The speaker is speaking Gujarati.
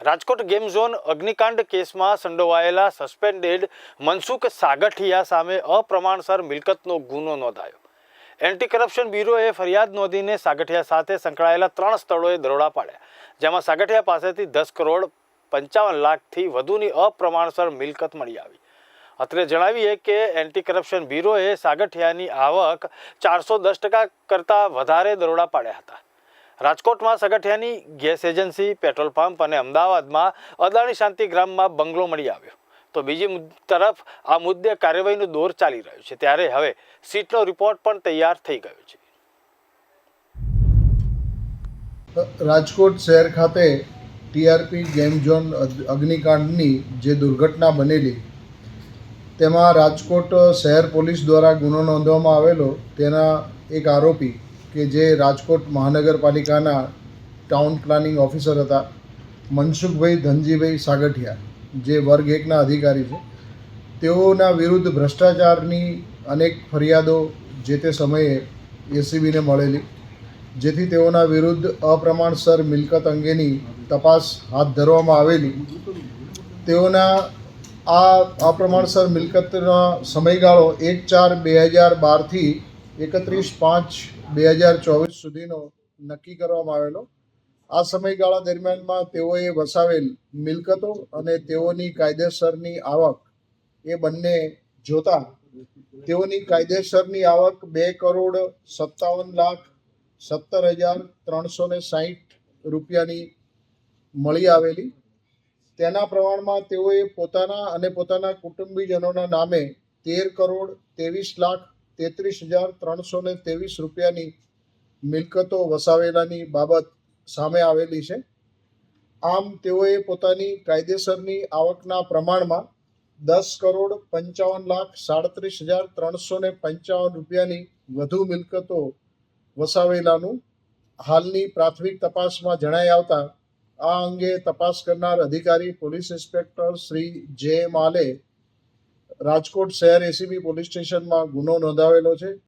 રાજકોટ ગેમ ઝોન અગ્નિકાંડ કેસમાં સંડોવાયેલા સસ્પેન્ડેડ મનસુખ સાગઠિયા સામે અપ્રમાણસર મિલકતનો ગુનો નોંધાયો. એન્ટી કરપ્શન બ્યુરોએ ફરિયાદ નોંધીને સાગઠિયા સાથે સંકળાયેલા ત્રણ સ્થળોએ દરોડા પાડ્યા, જેમાં સાગઠિયા પાસેથી દસ કરોડ પંચાવન લાખથી વધુની અપ્રમાણસર મિલકત મળી આવી. અત્રે જણાવીએ કે એન્ટી કરપ્શન બ્યુરોએ સાગઠિયાની આવક ચારસો દસ ટકા કરતાં વધારે દરોડા પાડ્યા હતા. રાજકોટમાં સગઠિયાની ગેસ એજન્સી, પેટ્રોલ પંપ અને અમદાવાદમાં અદાણી શાંતિગ્રામમાં બંગલો મળી આવ્યો. તો બીજી તરફ આ મુદ્દે કાર્યવાહીનો દોર ચાલી રહ્યો છે. ત્યારે હવે સીટનો રિપોર્ટ પણ તૈયાર થઈ ગયો છે. રાજકોટ શહેર ખાતે ટીઆરપી ગેમ ઝોન અગ્નિકાંડની જે દુર્ઘટના બનેલી, તેમાં રાજકોટ શહેર પોલીસ દ્વારા ગુનો નોંધવામાં આવેલો તેના એક આરોપી કે જે રાજકોટ મહાનગરપાલિકાના ટાઉન પ્લાનિંગ ઓફિસર હતા, મનસુખભાઈ ધનજીભાઈ સાગઠિયા, જે વર્ગ એકના અધિકારી છે, તેઓના વિરુદ્ધ ભ્રષ્ટાચારની અનેક ફરિયાદો જે તે સમયે એસીબીને મળેલી, જેથી તેઓના વિરુદ્ધ અપ્રમાણસર મિલકત અંગેની તપાસ હાથ ધરવામાં આવેલી. તેઓના આ અપ્રમાણસર મિલકતનો સમયગાળો એક ચાર બે હજાર બારથી એકત્રીસ પાંચ બે હજાર ચોવીસ સુધીનો નક્કી કરવામાં આવેલો. આ સમયગાળા દરમિયાનમાં તેઓએ વસાવેલ મિલકતો અને તેઓની કાયદેસરની આવક એ બંને જોતા તેઓની કાયદેસરની આવક બે કરોડ સત્તાવન લાખ સત્તર હજાર ત્રણસો ને સાહીઠ રૂપિયાની મળી આવેલી. તેના પ્રમાણમાં તેઓએ પોતાના અને પોતાના કુટુંબીજનોના નામે તેર કરોડ ત્રેવીસ લાખ તેત્રીસ હજાર ત્રણસો ને ત્રેવીસ રૂપિયાની મિલકતો વસાવેલાની બાબત સામે આવેલી છે. આમ તેઓએ પોતાની કાયદેસરની આવકના પ્રમાણમાં દસ કરોડ પંચાવન લાખ સાડત્રીસ હજાર ત્રણસો ને પંચાવન રૂપિયાની વધુ મિલકતો વસાવેલાનું હાલની પ્રાથમિક તપાસમાં જણાઈ આવતા આ અંગે તપાસ કરનાર અધિકારી પોલીસ ઇન્સ્પેક્ટર શ્રી જે માલે રાજકોટ શહેર એસીબી પોલીસ સ્ટેશનમાં ગુનો નોંધાવેલો છે.